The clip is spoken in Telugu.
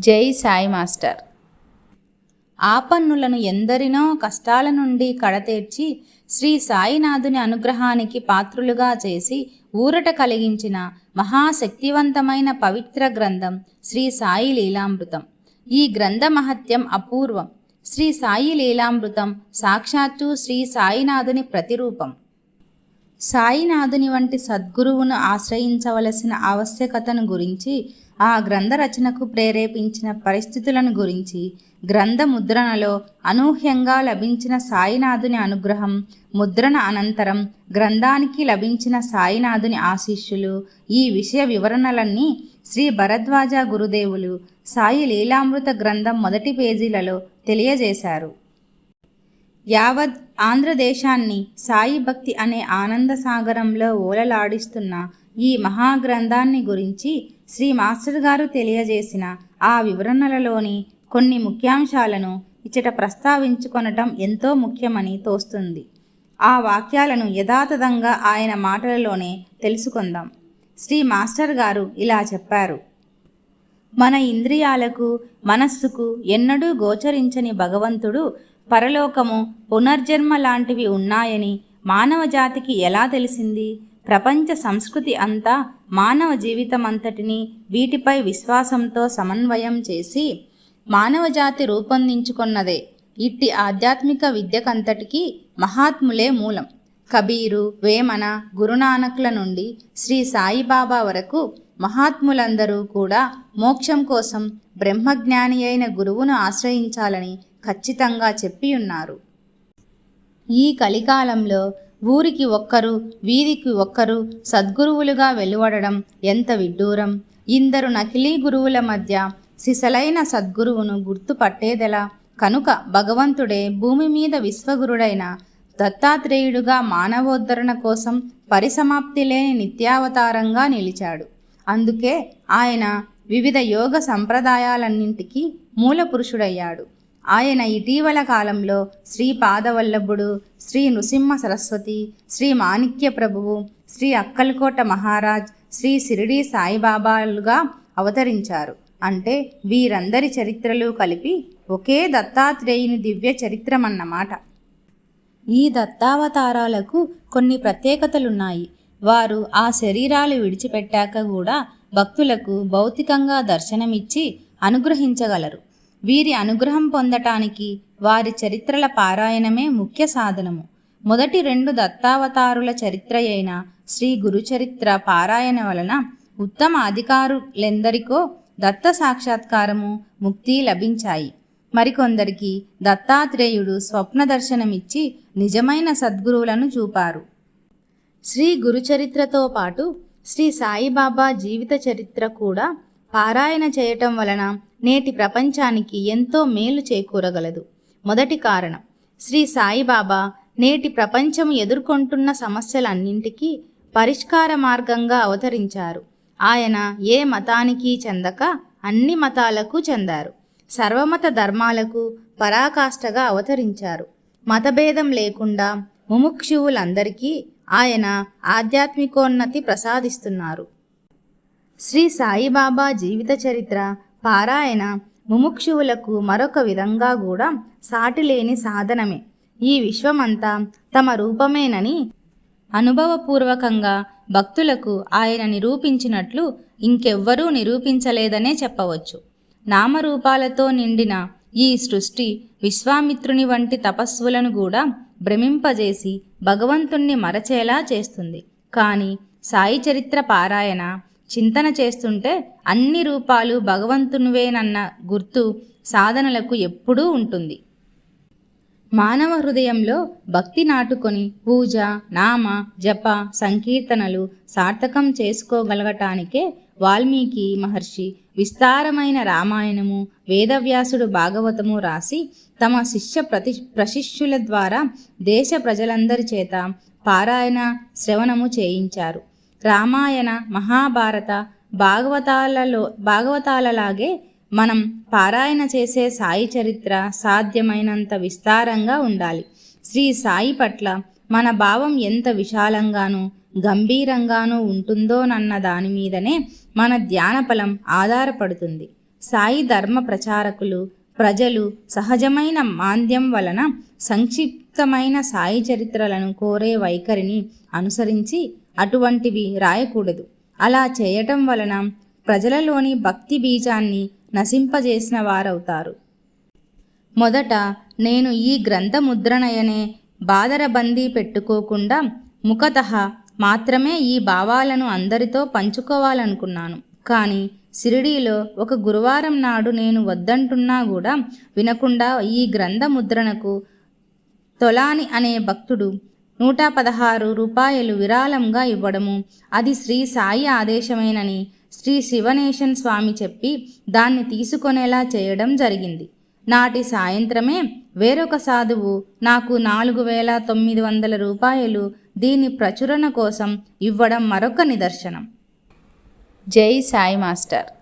జై సాయి మాస్టర్. ఆపన్నులను ఎందరినో కష్టాల నుండి కడతేర్చి శ్రీ సాయినాథుని అనుగ్రహానికి పాత్రులుగా చేసి ఊరట కలిగించిన మహాశక్తివంతమైన పవిత్ర గ్రంథం శ్రీ సాయి లీలామృతం. ఈ గ్రంథ మహత్యం అపూర్వం. శ్రీ సాయి లీలామృతం సాక్షాత్తు శ్రీ సాయినాథుని ప్రతిరూపం. సాయినాథుని వంటి సద్గురువును ఆశ్రయించవలసిన ఆవశ్యకతను గురించి ఆ గ్రంథ రచనకు ప్రేరేపించిన పరిస్థితులను గురించి గ్రంథ ముద్రణలో అనూహ్యంగా లభించిన సాయినాథుని అనుగ్రహం ముద్రణ అనంతరం గ్రంథానికి లభించిన సాయినాథుని ఆశీస్సులు ఈ విషయ వివరణలన్నీ శ్రీ భరద్వాజ గురుదేవులు సాయి లీలామృత గ్రంథం మొదటి పేజీలలో తెలియజేశారు. యావత్ ఆంధ్రదేశాన్ని సాయి భక్తి అనే ఆనంద సాగరంలో ఓలలాడిస్తున్న ఈ మహాగ్రంథాన్ని గురించి శ్రీ మాస్టర్ గారు తెలియజేసిన ఆ వివరణలలోని కొన్ని ముఖ్యాంశాలను ఇచ్చట ప్రస్తావించుకొనటం ఎంతో ముఖ్యమని తోస్తుంది. ఆ వాక్యాలను యథాతథంగా ఆయన మాటలలోనే తెలుసుకుందాం. శ్రీ మాస్టర్ గారు ఇలా చెప్పారు. మన ఇంద్రియాలకు మనస్సుకు ఎన్నడూ గోచరించని భగవంతుడు పరలోకము పునర్జన్మ లాంటివి ఉన్నాయని మానవ జాతికి ఎలా తెలిసింది? ప్రపంచ సంస్కృతి అంతా మానవ జీవితం అంతటిని వీటిపై విశ్వాసంతో సమన్వయం చేసి మానవజాతి రూపొందించుకున్నదే ఇట్టి ఆధ్యాత్మిక విద్యకంతటికీ మహాత్ములే మూలం. కబీరు వేమన గురునానక్ల నుండి శ్రీ సాయిబాబా వరకు మహాత్ములందరూ కూడా మోక్షం కోసం బ్రహ్మజ్ఞాని అయిన గురువును ఆశ్రయించాలని ఖచ్చితంగా చెప్పి ఉన్నారు ఈ కలికాలంలో ఊరికి ఒక్కరు వీధికి ఒక్కరు సద్గురువులుగా వెలువడడం ఎంత విడ్డూరం! ఇందరు నకిలీ గురువుల మధ్య సిసలైన సద్గురువును గుర్తుపట్టేదెలా? కనుక భగవంతుడే భూమి మీద విశ్వగురుడైన దత్తాత్రేయుడుగా మానవోద్ధరణ కోసం పరిసమాప్తి లేని నిత్యావతారంగా నిలిచాడు. అందుకే ఆయన వివిధ యోగ సంప్రదాయాలన్నింటికీ మూల పురుషుడయ్యాడు ఆయన ఇటీవల కాలంలో శ్రీ పాదవల్లభుడు శ్రీ నృసింహ సరస్వతి శ్రీ మాణిక్య ప్రభువు శ్రీ అక్కల్కోట మహారాజ్ శ్రీ సిరిడి సాయిబాబాలుగా అవతరించారు. అంటే వీరందరి చరిత్రలు కలిపి ఒకే దత్తాత్రేయుని దివ్య చరిత్రమన్నమాట. ఈ దత్తావతారాలకు కొన్ని ప్రత్యేకతలున్నాయి. వారు ఆ శరీరాలు విడిచిపెట్టాక కూడా భక్తులకు భౌతికంగా దర్శనమిచ్చి అనుగ్రహించగలరు. వీరి అనుగ్రహం పొందటానికి వారి చరిత్రల పారాయణమే ముఖ్య సాధనము. మొదటి రెండు దత్తావతారుల చరిత్ర అయిన శ్రీ గురుచరిత్ర పారాయణ వలన ఉత్తమ అధికారులెందరికో దత్త సాక్షాత్కారము ముక్తి లభించాయి. మరికొందరికి దత్తాత్రేయుడు స్వప్న దర్శనమిచ్చి నిజమైన సద్గురువులను చూపారు. శ్రీ గురుచరిత్రతో పాటు శ్రీ సాయిబాబా జీవిత చరిత్ర కూడా పారాయణ చేయటం వలన నేటి ప్రపంచానికి ఎంతో మేలు చేకూరగలదు. మొదటి కారణం శ్రీ సాయిబాబా నేటి ప్రపంచం ఎదుర్కొంటున్న సమస్యలన్నింటికీ పరిష్కార మార్గంగా అవతరించారు. ఆయన ఏ మతానికి చెందక అన్ని మతాలకు చెందారు. సర్వమత ధర్మాలకు పరాకాష్ఠగా అవతరించారు. మతభేదం లేకుండా ముముక్షువులందరికీ ఆయన ఆధ్యాత్మికోన్నతి ప్రసాదిస్తున్నారు. శ్రీ సాయిబాబా జీవిత చరిత్ర పారాయణ ముముక్షువులకు మరొక విధంగా కూడా సాటిలేని సాధనమే. ఈ విశ్వమంతా తమ రూపమేనని అనుభవపూర్వకంగా భక్తులకు ఆయన నిరూపించినట్లు ఇంకెవ్వరూ నిరూపించలేదనే చెప్పవచ్చు. నామరూపాలతో నిండిన ఈ సృష్టి విశ్వామిత్రుని వంటి తపస్సులను కూడా భ్రమింపజేసి భగవంతుణ్ణి మరచేలా చేస్తుంది. కానీ సాయి చరిత్ర పారాయణ చింతన చేస్తుంటే అన్ని రూపాలు భగవంతునివేనన్న గుర్తు సాధనలకు ఎప్పుడూ ఉంటుంది. మానవ హృదయంలో భక్తి నాటుకొని పూజ నామ జప సంకీర్తనలు సార్థకం చేసుకోగలగటానికే వాల్మీకి మహర్షి విస్తారమైన రామాయణము వేదవ్యాసుడు భాగవతము రాసి తమ శిష్య ప్రతి ప్రశిష్యుల ద్వారా దేశ ప్రజలందరి చేత పారాయణ శ్రవణము చేయించారు. రామాయణ మహాభారత భాగవతాలలో భాగవతాలలాగే మనం పారాయణ చేసే సాయి చరిత్ర సాధ్యమైనంత విస్తారంగా ఉండాలి. శ్రీ సాయి పట్ల మన భావం ఎంత విశాలంగానూ గంభీరంగానూ ఉంటుందోనన్న దాని మీదనే మన ధ్యానఫలం ఆధారపడుతుంది. సాయి ధర్మ ప్రచారకులు ప్రజలు సహజమైన మాంద్యం వలన సంక్షిప్తమైన సాయి చరిత్రలను కోరే వైఖరిని అనుసరించి అటువంటివి రాయకూడదు. అలా చేయటం వలన ప్రజలలోని భక్తి బీజాన్ని నశింపజేసిన వారవుతారు. మొదట నేను ఈ గ్రంథ ముద్రణయనే బాదరబందీ పెట్టుకోకుండా ముఖత మాత్రమే ఈ భావాలను అందరితో పంచుకోవాలనుకున్నాను. కానీ సిరిడీలో ఒక గురువారం నాడు నేను వద్దంటున్నా కూడా వినకుండా ఈ గ్రంథ ముద్రణకు తొలాని అనే భక్తుడు నూట పదహారు రూపాయలు విరాళంగా ఇవ్వడము. అది శ్రీ సాయి ఆదేశమేనని శ్రీ శివనేశన్ స్వామి చెప్పి దాన్ని తీసుకొనేలా చేయడం జరిగింది. నాటి సాయంత్రమే వేరొక సాధువు నాకు నాలుగు వేల తొమ్మిది వందల రూపాయలు దీని ప్రచురణ కోసం ఇవ్వడం మరొక నిదర్శనం. జై సాయి మాస్టర్.